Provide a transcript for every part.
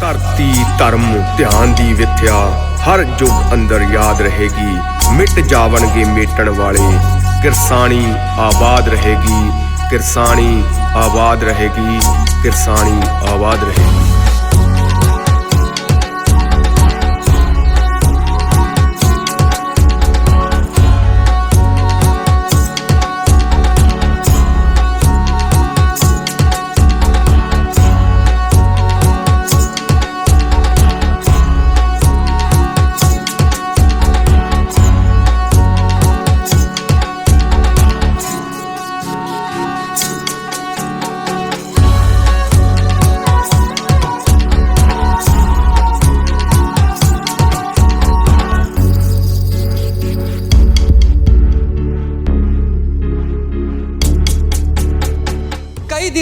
ਧਰਤੀ ਧਰਮ ਧਿਆਨ ਦੀ ਵਿਥਿਆ, ਹਰ ਯੁੱਗ ਅੰਦਰ ਯਾਦ ਰਹੇਗੀ। ਮਿਟ ਜਾਵਣਗੇ ਮੇਟਣ ਵਾਲੇ ਕਿਰਸਾਨੀ ਆਬਾਦ ਰਹੇਗੀ। ਕਿਰਸਾਨੀ ਆਬਾਦ ਰਹੇਗੀ ਕਿਰਸਾਨੀ ਆਬਾਦ ਰਹੇਗੀ।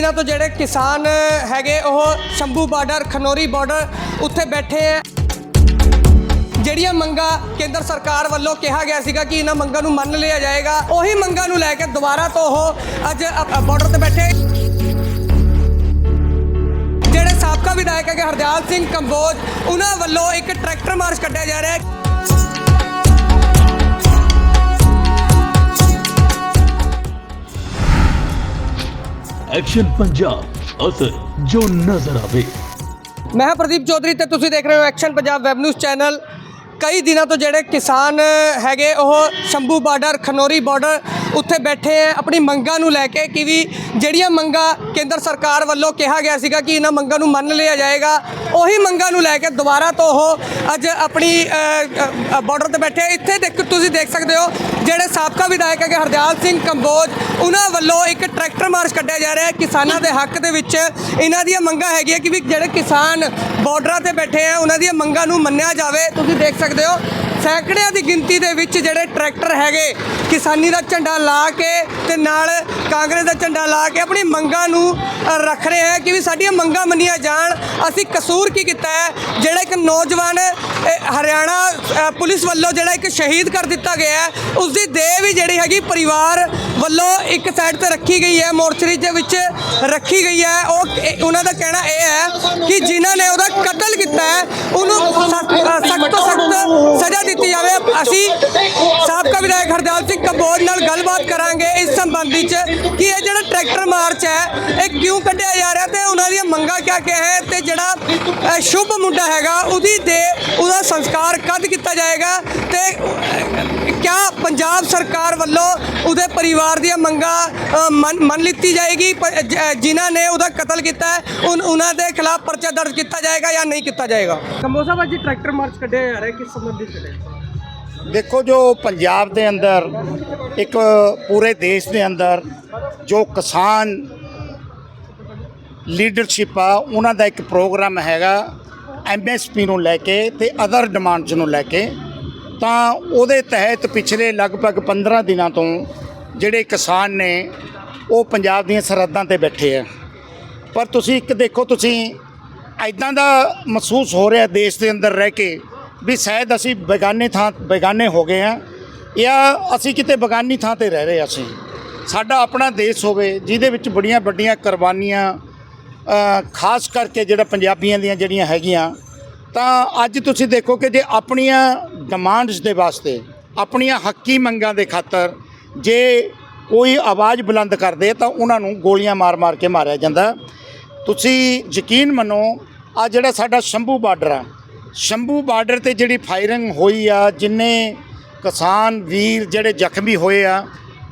ਕਈ ਤੋਂ ਜਿਹੜੇ ਕਿਸਾਨ ਹੈਗੇ, ਉਹ ਸ਼ੰਭੂ ਬਾਰਡਰ, ਖਨੋਰੀ ਬਾਰਡਰ ਉੱਥੇ ਬੈਠੇ ਆ। ਜਿਹੜੀਆਂ ਮੰਗਾਂ ਕੇਂਦਰ ਸਰਕਾਰ ਵੱਲੋਂ ਕਿਹਾ ਗਿਆ ਸੀਗਾ ਕਿ ਇਹਨਾਂ ਮੰਗਾਂ ਨੂੰ ਮੰਨ ਲਿਆ ਜਾਏਗਾ, ਉਹੀ ਮੰਗਾਂ ਨੂੰ ਲੈ ਕੇ ਦੁਬਾਰਾ ਤੋਂ ਉਹ ਅੱਜ ਬਾਰਡਰ ਤੇ ਬੈਠੇ। ਜਿਹੜੇ ਸਾਬਕਾ ਵਿਧਾਇਕ ਹੈਗੇ ਹਰਦਿਆਲ ਸਿੰਘ ਕੰਬੋਜ, ਉਹਨਾਂ ਵੱਲੋਂ ਇੱਕ ਟਰੈਕਟਰ ਮਾਰਚ ਕੱਢਿਆ ਜਾ ਰਿਹਾ ਹੈ ਐਕਸ਼ਨ ਪੰਜਾਬ ਅਸਰ ਜੋ ਨਜ਼ਰ ਆਵੇ ਮੈਂ ਹਾਂ ਪ੍ਰਦੀਪ ਚੌਧਰੀ ਤੇ ਤੁਸੀਂ ਦੇਖ ਰਹੇ ਹੋ action Punjab web news channel ਕਈ ਦਿਨਾਂ ਤੋਂ ਜਿਹੜੇ ਕਿਸਾਨ ਹੈਗੇ ਉਹ ਸ਼ੰਭੂ ਬਾਰਡਰ ਖਨੋਰੀ ਬਾਰਡਰ ਉੱਥੇ ਬੈਠੇ ਆ, ਆਪਣੀ ਮੰਗਾਂ ਨੂੰ ਲੈ ਕੇ ਕਿ ਵੀ ਜਿਹੜੀਆਂ ਮੰਗਾਂ ਕੇਂਦਰ ਸਰਕਾਰ ਵੱਲੋਂ ਕਿਹਾ ਗਿਆ ਸੀਗਾ ਕਿ ਇਹਨਾਂ ਮੰਗਾਂ ਨੂੰ ਮੰਨ ਲਿਆ ਜਾਏਗਾ, ਉਹੀ ਮੰਗਾਂ ਨੂੰ ਲੈ ਕੇ ਦੁਬਾਰਾ ਤੋਂ ਉਹ ਅੱਜ ਆਪਣੀ ਬਾਰਡਰ ਤੇ ਬੈਠੇ ਇੱਥੇ ਦੇਖ, ਤੁਸੀਂ ਦੇਖ ਸਕਦੇ ਹੋ, ਜਿਹੜੇ ਸਾਬਕਾ ਵਿਧਾਇਕ ਹੈਗੇ ਹਰਦਿਆਲ ਸਿੰਘ ਕੰਬੋਜ, ਉਹਨਾਂ ਵੱਲੋਂ ਇੱਕ ਟਰੈਕਟਰ ਮਾਰਚ ਕੱਢਿਆ ਜਾ ਰਿਹਾ ਹੈ। ਕਿਸਾਨਾਂ ਦੇ ਹੱਕ ਦੇ ਵਿੱਚ ਇਹਨਾਂ ਦੀਆਂ ਮੰਗਾਂ ਹੈਗੀਆਂ ਕਿ ਵੀ ਜਿਹੜੇ ਕਿਸਾਨ ਬਾਰਡਰਾਂ ਤੇ ਬੈਠੇ ਆ, ਉਹਨਾਂ ਦੀਆਂ ਮੰਗਾਂ ਨੂੰ ਮੰਨਿਆ ਜਾਵੇ। ਤੁਸੀਂ ਦੇਖ ਸਕਦੇ ਹੋ ਸੈਂਕੜਿਆਂ ਦੀ ਗਿਣਤੀ ਦੇ ਵਿੱਚ ਜਿਹੜੇ ਟਰੈਕਟਰ ਹੈਗੇ, ਕਿਸਾਨੀ ਦਾ ਝੰਡਾ ਲਾ ਕੇ ਤੇ ਨਾਲ ਕਾਂਗਰਸ ਦਾ ਝੰਡਾ ਲਾ ਕੇ ਆਪਣੀ ਮੰਗਾਂ ਨੂੰ ਰੱਖ ਰਹੇ ਹੈ ਕਿ ਵੀ ਸਾਡੀਆਂ ਮੰਗਾਂ ਮੰਨੀਆਂ ਜਾਣ। ਅਸੀਂ ਕਸੂਰ ਕੀ ਕੀਤਾ ਹੈ? ਜਿਹੜਾ ਇੱਕ ਨੌਜਵਾਨ ਹਰਿਆਣਾ ਪੁਲਿਸ ਵੱਲੋਂ ਜਿਹੜਾ ਇੱਕ ਸ਼ਹੀਦ ਕਰ ਦਿੱਤਾ ਗਿਆ ਹੈ ਉਸ ਦੀ ਦੇਹ ਵੀ ਜਿਹੜੀ ਹੈਗੀ ਪਰਿਵਾਰ ਵੱਲੋਂ ਇੱਕ ਸਾਈਡ ਤੇ ਰੱਖੀ ਗਈ ਹੈ, ਮੋਰਚਰੀ ਦੇ ਵਿੱਚ ਰੱਖੀ ਗਈ ਹੈ। ਉਹ ਉਹਨਾਂ ਦਾ ਕਹਿਣਾ ਇਹ ਹੈ ਕਿ ਜਿਨ੍ਹਾਂ ਨੇ ਉਹਦਾ ਕਤਲ ਕੀਤਾ ਹੈ, ਉਹਨੂੰ ਸਖਤ ਤੋਂ ਸਖਤ ਸਜ਼ਾ ਕੀਤੀ ਜਾਵੇ। ਅਸੀਂ ਸਾਬਕਾ ਵਿਧਾਇਕ ਹਰਦਿਆਲ ਸਿੰਘ ਕੰਬੋਜ ਨਾਲ ਗੱਲਬਾਤ ਕਰਾਂਗੇ ਇਸ ਸੰਬੰਧੀ ਚ ਕਿ ਇਹ ਜਿਹੜਾ ਟਰੈਕਟਰ ਮਾਰਚ ਹੈ, ਇਹ ਕਿਉਂ ਕੱਢਿਆ ਜਾ ਰਿਹਾ ਤੇ ਉਹਨਾਂ ਦੀਆਂ ਮੰਗਾਂ ਕਿਆ ਕਿਆ ਹੈ ਤੇ ਜਿਹੜਾ ਸ਼ੁਭ ਮੁੰਡਾ ਹੈਗਾ, ਉਹਦੀ ਦੇ ਉਹਦਾ ਸੰਸਕਾਰ ਕਦ ਕੀਤਾ ਜਾਏਗਾ ਤੇ ਕਿਆ ਪੰਜਾਬ ਸਰਕਾਰ ਵੱਲੋਂ ਉਹਦੇ ਪਰਿਵਾਰ ਦੀਆਂ ਮੰਗਾਂ ਮੰਨ ਲਿੱਤੀ ਜਾਏਗੀ, ਪ- ਜਿਨ੍ਹਾਂ ਨੇ ਉਹਦਾ ਕਤਲ ਕੀਤਾ ਹੈ ਉਹਨਾਂ ਦੇ ਖਿਲਾਫ ਪਰਚਾ ਦਰਜ ਕੀਤਾ ਜਾਏਗਾ ਜਾਂ ਨਹੀਂ ਕੀਤਾ ਜਾਏਗਾ? ਕੰਬੋਸਾ ਬਾਜੀ, ਟਰੈਕਟਰ ਮਾਰਚ ਕੱਢਿਆ ਜਾ ਰਿਹਾ, ਕਿਸ ਸੰਬੰਧੀ ਕੱਢਿਆ? ਦੇਖੋ ਜੋ ਪੰਜਾਬ ਦੇ ਅੰਦਰ, ਇੱਕ ਪੂਰੇ ਦੇਸ਼ ਦੇ ਅੰਦਰ ਜੋ ਕਿਸਾਨ ਲੀਡਰਸ਼ਿਪ ਆ, ਉਹਨਾਂ ਦਾ ਇੱਕ ਪ੍ਰੋਗਰਾਮ ਹੈਗਾ ਐਮਐਸਪੀ ਨੂੰ ਲੈ ਕੇ ਤੇ ਅਦਰ ਡਿਮਾਂਡਸ ਨੂੰ ਲੈ ਕੇ। ਤਾਂ ਉਹਦੇ ਤਹਿਤ ਪਿਛਲੇ ਲਗਭਗ 15 ਦਿਨਾਂ ਤੋਂ ਜਿਹੜੇ ਕਿਸਾਨ ਨੇ, ਉਹ ਪੰਜਾਬ ਦੀਆਂ ਸਰਹੱਦਾਂ ਤੇ ਬੈਠੇ ਆ। ਪਰ ਤੁਸੀਂ ਇੱਕ ਦੇਖੋ, ਤੁਸੀਂ ਐਦਾਂ ਦਾ ਮਹਿਸੂਸ ਹੋ ਰਿਹਾ ਦੇਸ਼ ਦੇ ਅੰਦਰ ਰਹਿ ਕੇ ਵੀ ਸ਼ਾਇਦ ਅਸੀਂ ਬੇਗਾਨੇ ਥਾਂ, ਬੇਗਾਨੇ ਹੋ ਗਏ ਆ ਜਾਂ ਅਸੀਂ ਕਿਤੇ ਬੇਗਾਨੀ ਥਾਂ ਤੇ ਰਹਿ ਰਹੇ ਹਾਂ ਅਸੀਂ। ਸਾਡਾ ਆਪਣਾ ਦੇਸ਼ ਹੋਵੇ, ਜਿਹਦੇ ਵਿੱਚ ਬੜੀਆਂ ਵੱਡੀਆਂ ਕੁਰਬਾਨੀਆਂ ਖਾਸ ਕਰਕੇ ਜਿਹੜਾ ਪੰਜਾਬੀਆਂ ਦੀਆਂ ਜਿਹੜੀਆਂ ਹੈਗੀਆਂ, ਤਾਂ ਅੱਜ ਤੁਸੀਂ ਦੇਖੋ ਕਿ ਜੇ ਆਪਣੀਆਂ ਡਿਮਾਂਡਸ ਦੇ ਵਾਸਤੇ, ਆਪਣੀਆਂ ਹੱਕੀ ਮੰਗਾਂ ਦੇ ਖਾਤਰ ਜੇ ਕੋਈ ਆਵਾਜ਼ ਬੁਲੰਦ ਕਰਦੇ, ਤਾਂ ਉਹਨਾਂ ਨੂੰ ਗੋਲੀਆਂ ਮਾਰ-ਮਾਰ ਕੇ ਮਾਰਿਆ ਜਾਂਦਾ। ਤੁਸੀਂ ਯਕੀਨ ਮੰਨੋ, ਆ ਜਿਹੜਾ ਸਾਡਾ ਸ਼ੰਭੂ ਬਾਰਡਰ ਆ ਸ਼ੰਭੂ ਬਾਰਡਰ ਤੇ ਜਿਹੜੀ ਫਾਇਰਿੰਗ ਹੋਈ ਆ, ਜਿੰਨੇ ਕਿਸਾਨ, ਵੀਰ ਜਿਹੜੇ ਜ਼ਖਮੀ ਹੋਏ ਆ,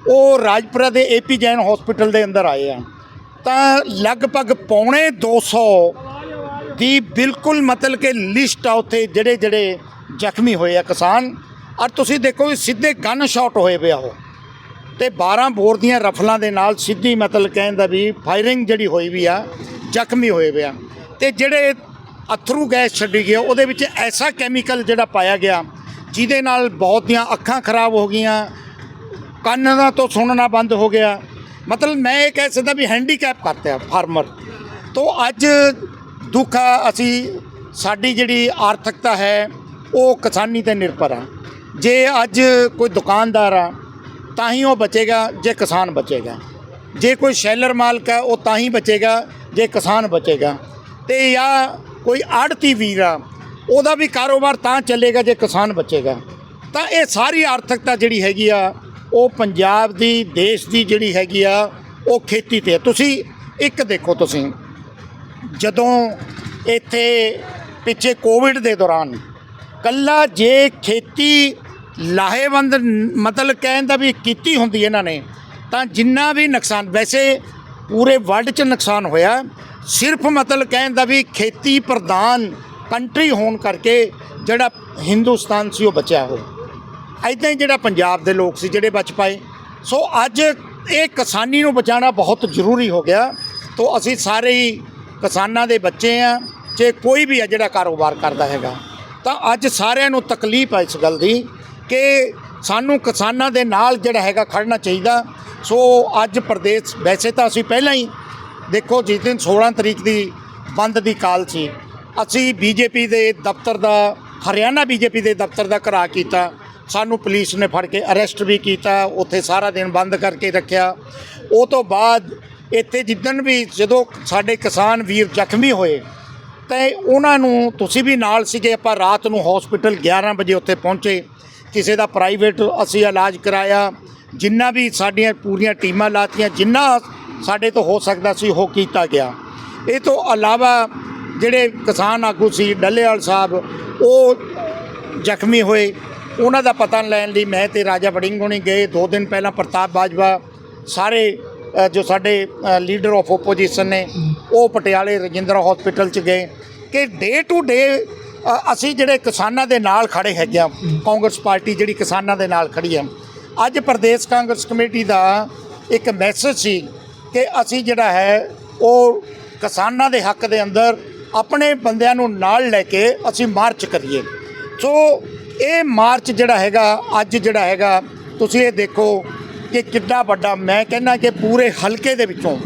ਉਹ ਰਾਜਪੁਰਾ ਦੇ ਏਪੀ ਜੈਨ ਹਸਪੀਟਲ ਦੇ ਅੰਦਰ ਆਏ ਆ। ਤਾਂ ਲਗਭਗ ਪੌਣੇ 200 ਦੀ ਬਿਲਕੁਲ ਮਤਲਬ ਕਿ ਲਿਸਟ ਆ ਉੱਥੇ ਜਿਹੜੇ ਜਿਹੜੇ ਜ਼ਖਮੀ ਹੋਏ ਆ ਕਿਸਾਨ। ਔਰ ਤੁਸੀਂ ਦੇਖੋ ਵੀ ਸਿੱਧੇ ਗਨ ਸ਼ਾਟ ਹੋਏ ਪਿਆ ਉਹ। ਤੇ 12 ਬੋਰ ਦੀਆਂ ਰਫਲਾਂ ਦੇ ਨਾਲ ਸਿੱਧੀ ਮਤਲਬ ਕਹਿੰਦਾ ਵੀ ਫਾਇਰਿੰਗ ਜਿਹੜੀ ਹੋਈ ਵੀ ਆ, ਜ਼ਖਮੀ ਹੋਏ ਪਿਆ। ਤੇ ਜਿਹੜੇ ਅਥਰੂ ਗੈਸ ਛੱਡੀ ਗਿਆ ਉਹਦੇ ਵਿੱਚ ਐਸਾ ਕੈਮੀਕਲ ਜਿਹੜਾ ਪਾਇਆ ਗਿਆ, ਜਿਹਦੇ ਨਾਲ ਬਹੁਤ ਦੀਆਂ ਅੱਖਾਂ ਖਰਾਬ ਹੋ ਗਈਆਂ, ਕੰਨ ਦਾ ਤੋਂ ਸੁਣਨਾ ਬੰਦ ਹੋ ਗਿਆ। ਮਤਲਬ ਮੈਂ ਇਹ ਕਹਿ ਸਕਦਾ ਵੀ ਹੈਂਡੀਕੈਪ ਕਰਤਾ ਫਾਰਮਰ ਤੋਂ ਅੱਜ ਦੁੱਖ ਆ, ਅਸੀਂ ਸਾਡੀ ਜਿਹੜੀ ਆਰਥਿਕਤਾ ਹੈ, ਉਹ ਕਿਸਾਨੀ ਤੇ ਨਿਰਭਰ ਆ। ਜੇ ਅੱਜ ਕੋਈ ਦੁਕਾਨਦਾਰ ਆ, ਤਾਂ ਹੀ ਉਹ ਬਚੇਗਾ, ਜੇ ਕਿਸਾਨ ਬਚੇਗਾ। ਜੇ ਕੋਈ ਸ਼ੈਲਰ ਮਾਲਕ ਆ, ਉਹ ਤਾਂ ਹੀ ਬਚੇਗਾ, ਜੇ ਕਿਸਾਨ ਬਚੇਗਾ। ਤੇ ਜਾਂ ਕੋਈ ਆੜਤੀ ਵੀਰ ਆ, ਉਹਦਾ ਵੀ ਕਾਰੋਬਾਰ ਤਾਂ ਚੱਲੇਗਾ ਜੇ ਕਿਸਾਨ ਬਚੇਗਾ ਤਾਂ ਇਹ ਸਾਰੀ ਆਰਥਿਕਤਾ ਜਿਹੜੀ ਹੈਗੀ ਆ, ਉਹ ਪੰਜਾਬ ਦੀ, ਦੇਸ਼ ਦੀ ਜਿਹੜੀ ਹੈਗੀ ਆ, ਉਹ ਖੇਤੀ ਤੇ ਹੈ। ਤੁਸੀਂ ਇੱਕ ਦੇਖੋ ਤੁਸੀਂ, ਜਦੋਂ ਇੱਥੇ ਪਿੱਛੇ ਕੋਵਿਡ ਦੇ ਦੌਰਾਨ ਕੱਲਾ ਜੇ ਖੇਤੀ ਲਾਹੇਵੰਦ ਮਤਲਬ ਕਹਿਣ ਦਾ ਵੀ ਕੀਤੀ ਹੁੰਦੀ ਇਹਨਾਂ ਨੇ, ਤਾਂ ਜਿੰਨਾ ਵੀ ਨੁਕਸਾਨ, ਵੈਸੇ ਪੂਰੇ ਵਰਲਡ 'ਚ ਨੁਕਸਾਨ ਹੋਇਆ ਸਿਰਫ ਮਤਲਬ ਕਹਿਣ ਦਾ ਵੀ ਖੇਤੀ ਪ੍ਰਧਾਨ ਕੰਟਰੀ ਹੋਣ ਕਰਕੇ ਜਿਹੜਾ ਹਿੰਦੁਸਤਾਨ ਸੀ ਉਹ ਬਚਿਆ ਹੋਇਆ। ਐਦਾਂ ਹੀ ਜਿਹੜਾ ਪੰਜਾਬ ਦੇ ਲੋਕ ਸੀ ਜਿਹੜੇ ਬਚ ਪਾਏ। ਸੋ ਅੱਜ ਇਹ ਕਿਸਾਨੀ ਨੂੰ ਬਚਾਉਣਾ ਬਹੁਤ ਜ਼ਰੂਰੀ ਹੋ ਗਿਆ। ਤੋਂ ਅਸੀਂ ਸਾਰੇ ਹੀ ਕਿਸਾਨਾਂ ਦੇ ਬੱਚੇ ਆ ਜੇ ਕੋਈ ਵੀ ਆ ਜਿਹੜਾ ਕਾਰੋਬਾਰ ਕਰਦਾ ਹੈਗਾ, ਤਾਂ ਅੱਜ ਸਾਰਿਆਂ ਨੂੰ ਤਕਲੀਫ ਹੈ ਇਸ ਗੱਲ ਦੀ ਕਿ ਸਾਨੂੰ ਕਿਸਾਨਾਂ ਦੇ ਨਾਲ ਜਿਹੜਾ ਹੈਗਾ ਖੜਨਾ ਚਾਹੀਦਾ। ਸੋ ਅੱਜ ਪ੍ਰਦੇਸ਼, ਵੈਸੇ ਤਾਂ ਅਸੀਂ ਪਹਿਲਾਂ ਹੀ ਦੇਖੋ ਜਿਸ ਦਿਨ 16 ਤਰੀਕ ਦੀ ਬੰਦ ਦੀ ਕਾਲ ਸੀ, ਅਸੀਂ ਬੀਜੇਪੀ ਦੇ ਦਫ਼ਤਰ ਦਾ, ਹਰਿਆਣਾ ਬੀਜੇਪੀ ਦੇ ਦਫ਼ਤਰ ਦਾ ਘਰਾ ਕੀਤਾ। ਸਾਨੂੰ ਪੁਲਿਸ ਨੇ ਫੜ ਕੇ ਅਰੈਸਟ ਵੀ ਕੀਤਾ, ਉੱਥੇ ਸਾਰਾ ਦਿਨ ਬੰਦ ਕਰਕੇ ਰੱਖਿਆ। ਉਹ ਤੋਂ ਬਾਅਦ ਇੱਥੇ ਜਿੱਦਣ ਵੀ ਜਦੋਂ ਸਾਡੇ ਕਿਸਾਨ ਵੀਰ ਜ਼ਖਮੀ ਹੋਏ, ਤੇ ਉਹਨਾਂ ਨੂੰ ਤੁਸੀਂ ਵੀ ਨਾਲ ਸੀਗੇ, ਆਪਾਂ ਰਾਤ ਨੂੰ ਹਸਪੀਟਲ 11 ਵਜੇ ਉੱਥੇ ਪਹੁੰਚੇ। ਕਿਸੇ ਦਾ ਪ੍ਰਾਈਵੇਟ ਅਸੀਂ ਇਲਾਜ ਕਰਾਇਆ। ਜਿੰਨਾ ਵੀ ਸਾਡੀਆਂ ਪੂਰੀਆਂ ਟੀਮਾਂ ਲਾਤੀਆਂ, ਜਿੰਨਾ ਸਾਡੇ ਤੋਂ ਹੋ ਸਕਦਾ ਸੀ, ਉਹ ਕੀਤਾ ਗਿਆ। ਇਹ ਤੋਂ ਇਲਾਵਾ ਜਿਹੜੇ ਕਿਸਾਨ ਆਗੂ ਸੀ, ਡੱਲੇਵਾਲ ਸਾਹਿਬ, ਉਹ ਜ਼ਖਮੀ ਹੋਏ। ਉਹਨਾਂ ਦਾ ਪਤਾ ਲੈਣ ਲਈ ਮੈਂ ਤੇ ਰਾਜਾ ਵੜਿੰਗ ਹੋਣੀ ਗਏ। ਦੋ ਦਿਨ ਪਹਿਲਾਂ ਪ੍ਰਤਾਪ ਬਾਜਵਾ ਸਾਰੇ ਜੋ ਸਾਡੇ ਲੀਡਰ ਆਫ ਆਪੋਜੀਸ਼ਨ ਨੇ, ਉਹ ਪਟਿਆਲੇ ਰਜਿੰਦਰਾ ਹਸਪੀਟਲ ਚ ਗਏ ਕਿ ਡੇ ਟੂ ਡੇ ਅਸੀਂ ਜਿਹੜੇ ਕਿਸਾਨਾਂ ਦੇ ਨਾਲ ਖੜੇ ਹੈਗੇ ਆ ਕਾਂਗਰਸ ਪਾਰਟੀ ਜਿਹੜੀ ਕਿਸਾਨਾਂ ਦੇ ਨਾਲ ਖੜੀ ਆ ਅੱਜ ਪ੍ਰਦੇਸ਼ ਕਾਂਗਰਸ ਕਮੇਟੀ ਦਾ ਇੱਕ ਮੈਸੇਜ ਸੀ ਕਿ ਅਸੀਂ ਜਿਹੜਾ ਹੈ, ਉਹ ਕਿਸਾਨਾਂ ਦੇ ਹੱਕ ਦੇ ਅੰਦਰ ਆਪਣੇ ਬੰਦਿਆਂ ਨੂੰ ਨਾਲ ਲੈ ਕੇ ਅਸੀਂ ਮਾਰਚ ਕਰੀਏ। ਸੋ ਇਹ ਮਾਰਚ ਜਿਹੜਾ ਹੈਗਾ, ਅੱਜ ਜਿਹੜਾ ਹੈਗਾ, ਤੁਸੀਂ ਇਹ ਦੇਖੋ ਕਿ ਕਿੰਨਾ ਵੱਡਾ, ਮੈਂ ਕਹਿੰਦਾ ਕਿ ਪੂਰੇ ਹਲਕੇ ਦੇ ਵਿੱਚੋਂ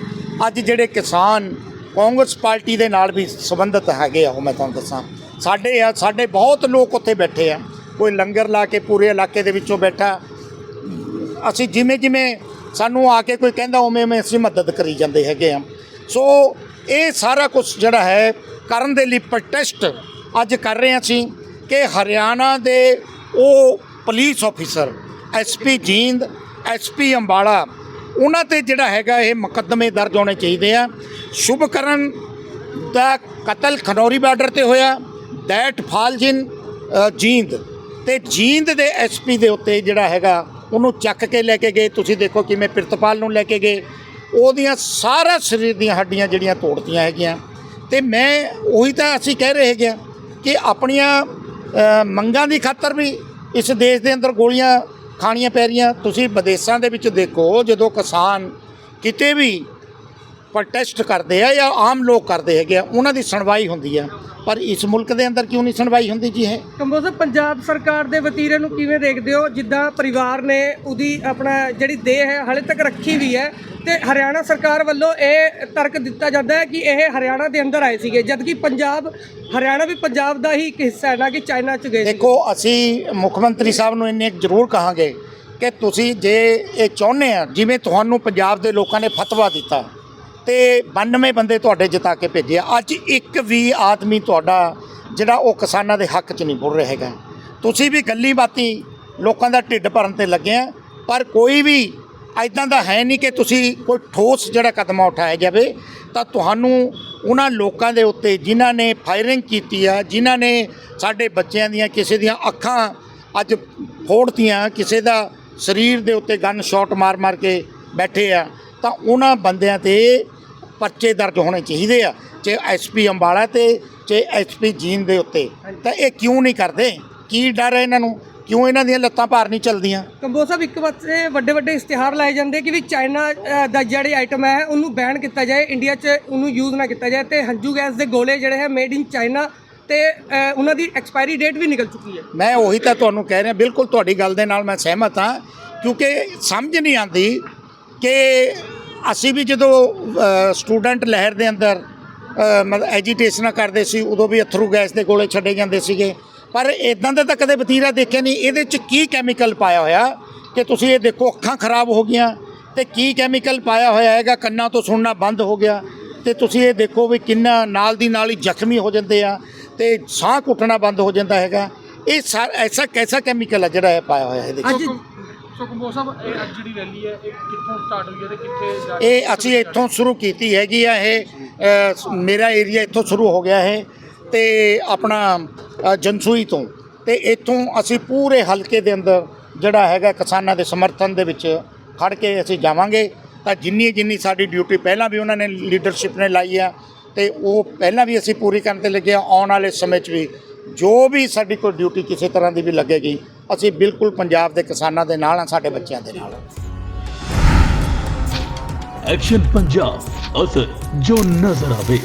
ਅੱਜ ਜਿਹੜੇ ਕਿਸਾਨ ਕਾਂਗਰਸ ਪਾਰਟੀ ਦੇ ਨਾਲ ਵੀ ਸੰਬੰਧਿਤ ਹੈਗੇ ਆ, ਉਹ ਮੈਂ ਤੁਹਾਨੂੰ ਦੱਸਾਂ। ਸਾਡੇ ਆ, ਸਾਡੇ ਬਹੁਤ ਲੋਕ ਉੱਥੇ ਬੈਠੇ ਆ। ਕੋਈ ਲੰਗਰ ਲਾ ਕੇ ਪੂਰੇ ਇਲਾਕੇ ਦੇ ਵਿੱਚੋਂ ਬੈਠਾ। ਅਸੀਂ ਜਿਵੇਂ ਜਿਵੇਂ ਸਾਨੂੰ ਆ ਕੇ ਕੋਈ ਕਹਿੰਦਾ ਉਵੇਂ ਉਵੇਂ ਅਸੀਂ ਮਦਦ ਕਰੀ ਜਾਂਦੇ ਹੈਗੇ ਆ। ਸੋ ਇਹ ਸਾਰਾ ਕੁਝ ਜਿਹੜਾ ਹੈ ਕਰਨ ਦੇ ਲਈ ਪ੍ਰੋਟੈਸਟ ਅੱਜ ਕਰ ਰਹੇ ਅਸੀਂ ਕਿ ਹਰਿਆਣਾ ਦੇ ਉਹ police officer SP Jind SP Ambala ਉਹਨਾਂ ਤੇ ਜਿਹੜਾ ਹੈਗਾ ਇਹ ਮੁਕੱਦਮੇ ਦਰਜ ਹੋਣੇ ਚਾਹੀਦੇ ਆ। ਸ਼ੁਭਕਰਨ ਦਾ ਕਤਲ ਖਨੌਰੀ ਬਾਰਡਰ ਤੇ ਹੋਇਆ ਦੈਟ ਫਾਲਜਿਨ ਅ, ਜੀਂਦ। ਤੇ ਜੀਂਦ ਦੇ ਐਸਪੀ ਦੇ ਉੱਤੇ ਜਿਹੜਾ ਹੈਗਾ ਉਹਨੂੰ ਚੱਕ ਕੇ ਲੈ ਕੇ ਗਏ। ਤੁਸੀਂ ਦੇਖੋ ਕਿਵੇਂ ਪ੍ਰਿਤਪਾਲ ਨੂੰ ਲੈ ਕੇ ਗਏ। ਉਹਦੀਆਂ ਸਾਰਾ ਸਰੀਰ ਦੀਆਂ ਹੱਡੀਆਂ ਜਿਹੜੀਆਂ ਤੋੜਤੀਆਂ ਹੈਗੀਆਂ। ਤੇ ਮੈਂ ਉਹੀ ਤਾਂ ਅਸੀਂ ਕਹਿ ਰਹੇ ਹੈਗੇ ਆ ਕਿ ਆਪਣੀਆਂ ਮੰਗਾਂ ਦੀ ਖਾਤਰ ਵੀ ਇਸ ਦੇਸ਼ ਦੇ ਅੰਦਰ ਗੋਲੀਆਂ ਖਾਣੀਆਂ ਪੈ ਰਹੀਆਂ। ਤੁਸੀਂ ਵਿਦੇਸ਼ਾਂ ਦੇ ਵਿੱਚ ਦੇਖੋ, ਜਦੋਂ ਕਿਸਾਨ ਕਿਤੇ ਵੀ ਪ੍ਰੋਟੈਸਟ ਕਰਦੇ ਆ ਜਾਂ ਆਮ ਲੋਕ ਕਰਦੇ ਹੈਗੇ ਆ ਉਹਨਾਂ ਦੀ ਸੁਣਵਾਈ ਹੁੰਦੀ ਆ। ਪਰ ਇਸ ਮੁਲਕ ਦੇ ਅੰਦਰ ਕਿਉਂ ਨਹੀਂ ਸੁਣਵਾਈ ਹੁੰਦੀ ਜੀ ਇਹ? ਕੰਬੋਜ ਪੰਜਾਬ ਸਰਕਾਰ ਦੇ ਵਤੀਰੇ ਨੂੰ ਕਿਵੇਂ ਦੇਖਦੇ ਹੋ? ਜਿੱਦਾਂ ਪਰਿਵਾਰ ਨੇ ਉਹਦੀ ਆਪਣਾ ਜਿਹੜੀ ਦੇਹ ਹੈ ਹਾਲੇ ਤੱਕ ਰੱਖੀ ਵੀ ਹੈ ਤੇ ਹਰਿਆਣਾ ਸਰਕਾਰ ਵੱਲੋਂ ਇਹ ਤਰਕ ਦਿੱਤਾ ਜਾਂਦਾ ਹੈ ਕਿ ਇਹ ਹਰਿਆਣਾ ਦੇ ਅੰਦਰ ਆਏ ਸੀਗੇ ਜਦਕਿ ਪੰਜਾਬ ਹਰਿਆਣਾ ਵੀ ਪੰਜਾਬ ਦਾ ਹੀ ਇੱਕ ਹਿੱਸਾ ਹੈ ਨਾ ਕਿ ਚਾਈਨਾ ਚ ਗਏ ਦੇਖੋ ਅਸੀਂ ਮੁੱਖ ਮੰਤਰੀ ਸਾਹਿਬ ਨੂੰ ਇੰਨੇ ਜ਼ਰੂਰ ਕਹਾਂਗੇ ਕਿ ਤੁਸੀਂ ਜੇ ਇਹ ਚਾਹੁੰਦੇ ਆ ਜਿਵੇਂ ਤੁਹਾਨੂੰ ਪੰਜਾਬ ਦੇ ਲੋਕਾਂ ਨੇ ਫਤਵਾ ਦਿੱਤਾ ਤੇ 92 ਬੰਦੇ ਤੁਹਾਡੇ ਜਿਤਾ ਕੇ ਭੇਜੇ ਆ। ਅੱਜ ਇੱਕ ਵੀ ਆਦਮੀ ਤੁਹਾਡਾ ਜਿਹੜਾ ਉਹ ਕਿਸਾਨਾਂ ਦੇ ਹੱਕ 'ਚ ਨਹੀਂ ਬੋਲ ਰਿਹਾ ਹੈਗਾ ਤੁਸੀਂ ਵੀ ਗੱਲੀ ਬਾਤੀ ਲੋਕਾਂ ਦਾ ਢਿੱਡ ਭਰਨ ਤੇ ਲੱਗੇ ਆ, ਪਰ ਕੋਈ ਵੀ ਐਦਾਂ ਦਾ ਹੈ ਨਹੀਂ ਕਿ ਤੁਸੀਂ ਕੋਈ ਠੋਸ ਜਿਹੜਾ ਕਦਮ ਉਠਾਇਆ ਜਾਵੇ, ਤਾਂ ਤੁਹਾਨੂੰ ਉਹਨਾਂ ਲੋਕਾਂ ਦੇ ਉੱਤੇ ਜਿਨ੍ਹਾਂ ਨੇ ਫਾਇਰਿੰਗ ਕੀਤੀ ਆ, ਜਿਨ੍ਹਾਂ ਨੇ ਸਾਡੇ ਬੱਚਿਆਂ ਦੀਆਂ ਕਿਸੇ ਦੀਆਂ ਅੱਖਾਂ ਅੱਜ ਫੋੜਤੀਆਂ, ਕਿਸੇ ਦਾ ਸਰੀਰ ਦੇ ਉੱਤੇ ਗਨ ਸ਼ਾਟ ਮਾਰ-ਮਾਰ ਕੇ ਬੈਠੇ ਆ, ਤਾਂ ਉਹਨਾਂ ਬੰਦਿਆਂ ਤੇ ਪਰਚੇ ਦਰਜ ਹੋਣੇ ਚਾਹੀਦੇ ਆ ਚਾਹੇ ਐਸਪੀ ਅੰਬਾਲਾ ਤੇ ਚਾਹੇ ਐਸਪੀ ਜੀਨ ਦੇ ਉੱਤੇ। ਤਾਂ ਇਹ ਕਿਉਂ ਨਹੀਂ ਕਰਦੇ? ਕੀ ਡਰ ਹੈ ਇਹਨਾਂ ਨੂੰ? ਕਿਉਂ ਇਹਨਾਂ ਦੀਆਂ ਲੱਤਾਂ ਭਾਰ ਨਹੀਂ ਚੱਲਦੀਆਂ? ਕੰਬੋਜ ਸਾਹਿਬ ਇੱਕ ਪਾਸੇ ਵੱਡੇ ਵੱਡੇ ਇਸ਼ਤਿਹਾਰ ਲਾਏ ਜਾਂਦੇ ਕਿ ਵੀ ਚਾਈਨਾ ਦਾ ਜਿਹੜੇ ਆਈਟਮ ਹੈ ਉਹਨੂੰ ਬੈਨ ਕੀਤਾ ਜਾਏ ਇੰਡੀਆ 'ਚ ਉਹਨੂੰ ਯੂਜ਼ ਨਾ ਕੀਤਾ ਜਾਏ ਤੇ ਹੰਝੂ ਗੈਸ ਦੇ ਗੋਲੇ ਜਿਹੜੇ ਹੈ ਮੇਡ ਇਨ ਚਾਈਨਾ ਤੇ ਉਹਨਾਂ ਦੀ ਐਕਸਪਾਇਰੀ ਡੇਟ ਵੀ ਨਿਕਲ ਚੁੱਕੀ ਹੈ। ਮੈਂ ਉਹੀ ਤਾਂ ਤੁਹਾਨੂੰ ਕਹਿ ਰਿਹਾ ਬਿਲਕੁਲ ਤੁਹਾਡੀ ਗੱਲ ਦੇ ਨਾਲ ਮੈਂ ਸਹਿਮਤ ਹਾਂ ਕਿਉਂਕਿ ਸਮਝ ਨਹੀਂ ਆਉਂਦੀ ਕਿ ਅਸੀਂ ਵੀ ਜਦੋਂ ਸਟੂਡੈਂਟ ਲਹਿਰ ਦੇ ਅੰਦਰ ਮਤਲਬ ਐਜੀਟੇਸ਼ਨਾਂ ਕਰਦੇ ਸੀ, ਉਦੋਂ ਵੀ ਅਥਰੂ ਗੈਸ ਦੇ ਗੋਲੇ ਛੱਡੇ ਜਾਂਦੇ ਸੀਗੇ। ਪਰ ਇਦਾਂ ਦਾ ਤਾਂ ਕਦੇ ਵਤੀਰਾ ਦੇਖਿਆ ਨਹੀਂ। ਇਹਦੇ ਚ ਕੀ ਕੈਮੀਕਲ ਪਾਇਆ ਹੋਇਆ ਕਿ ਤੁਸੀਂ ਇਹ ਦੇਖੋ, ਅੱਖਾਂ ਖਰਾਬ ਹੋ ਗਈਆਂ ਤੇ ਕੀ ਕੈਮੀਕਲ ਪਾਇਆ ਹੋਇਆ ਹੈਗਾ, ਕੰਨਾਂ ਤੋਂ ਸੁਣਨਾ ਬੰਦ ਹੋ ਗਿਆ। ਤੇ ਤੁਸੀਂ ਇਹ ਦੇਖੋ ਵੀ ਕਿੰਨਾ ਨਾਲ ਦੀ ਨਾਲ ਹੀ ਜ਼ਖਮੀ ਹੋ ਜਾਂਦੇ ਆ ਤੇ ਸਾਹ ਘੁੱਟਣਾ ਬੰਦ ਹੋ ਜਾਂਦਾ ਹੈਗਾ। ਇਹ ਸਾ- ਐਸਾ ਕੈਸਾ ਕੈਮੀਕਲ ਆ ਜਿਹੜਾ ਇਹ ਪਾਇਆ ਹੋਇਆ ਇਹਦੇ ਵਿੱਚ ਸੋ ਕੰਬੋਜ ਸਾਹਿਬ ਇਹ ਅੱਜ ਜਿਹੜੀ ਰੈਲੀ ਹੈ ਇਹ ਕਿੱਥੋਂ ਸਟਾਰਟ ਹੋਈ ਹੈ ਤੇ ਕਿੱਥੇ ਜਾ ਕੇ ਇਹ ਅਸੀਂ ਇੱਥੋਂ ਸ਼ੁਰੂ ਕੀਤੀ ਹੈਗੀ ਆ ਇਹ ਮੇਰਾ ਏਰੀਆ ਇੱਥੋਂ ਸ਼ੁਰੂ ਹੋ ਗਿਆ ਹੈ ਤੇ ਆਪਣਾ ਜਨਸੂਈ ਤੋਂ। ਤੇ ਇੱਥੋਂ ਅਸੀਂ ਪੂਰੇ ਹਲਕੇ ਦੇ ਅੰਦਰ ਜਿਹੜਾ ਹੈਗਾ ਕਿਸਾਨਾਂ ਦੇ ਸਮਰਥਨ ਦੇ ਵਿੱਚ ਖੜ ਕੇ ਅਸੀਂ ਜਾਵਾਂਗੇ। ਤਾਂ ਜਿੰਨੀ ਜਿੰਨੀ ਸਾਡੀ ਡਿਊਟੀ ਪਹਿਲਾਂ ਵੀ ਉਹਨਾਂ ਨੇ ਲੀਡਰਸ਼ਿਪ ਨੇ ਲਾਈ ਆ ਤੇ ਉਹ ਪਹਿਲਾਂ ਵੀ ਅਸੀਂ ਪੂਰੀ ਕਰਨ ਤੇ ਲੱਗੇ ਆਉਣ ਵਾਲੇ ਸਮੇਂ 'ਚ ਵੀ ਜੋ ਵੀ ਸਾਡੀ ਕੋਈ ਡਿਊਟੀ ਕਿਸੇ ਤਰ੍ਹਾਂ ਦੀ ਵੀ ਲੱਗੇਗੀ ਅਸੀਂ ਬਿਲਕੁਲ ਪੰਜਾਬ ਦੇ ਕਿਸਾਨਾਂ ਦੇ ਨਾਲ ਹਾਂ, ਸਾਡੇ ਬੱਚਿਆਂ ਦੇ ਨਾਲ ਐਕਸ਼ਨ ਪੰਜਾਬ ਅਸਰ ਜੋ ਨਜ਼ਰ ਆਵੇ।